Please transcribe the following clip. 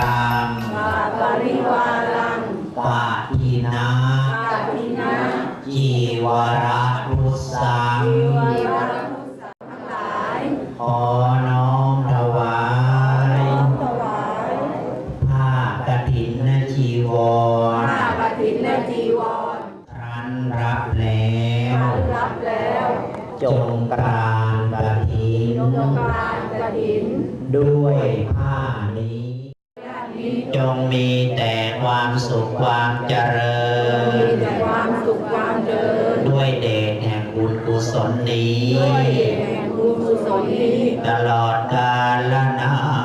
รังปะปริวารังปะทินาปะทินาจีวรารุสังจีวรทุสังทั้งหลายขอน้อมถวายถวายผ้ากฐินนจีวรผ้ากฐินนจีวรทานรับแล้วรันรับแล้ว จงกรารกฐินจงกรารกฐินด้วยผ้า จงมีแต่ความสุขความเจริมีญแต่ความสุขความเจริญ ด้วยเดชแห่งบุญกุศลนี้ ด้วยเหตุแห่งบุญกุศลนี้ ตลอดกาลนาน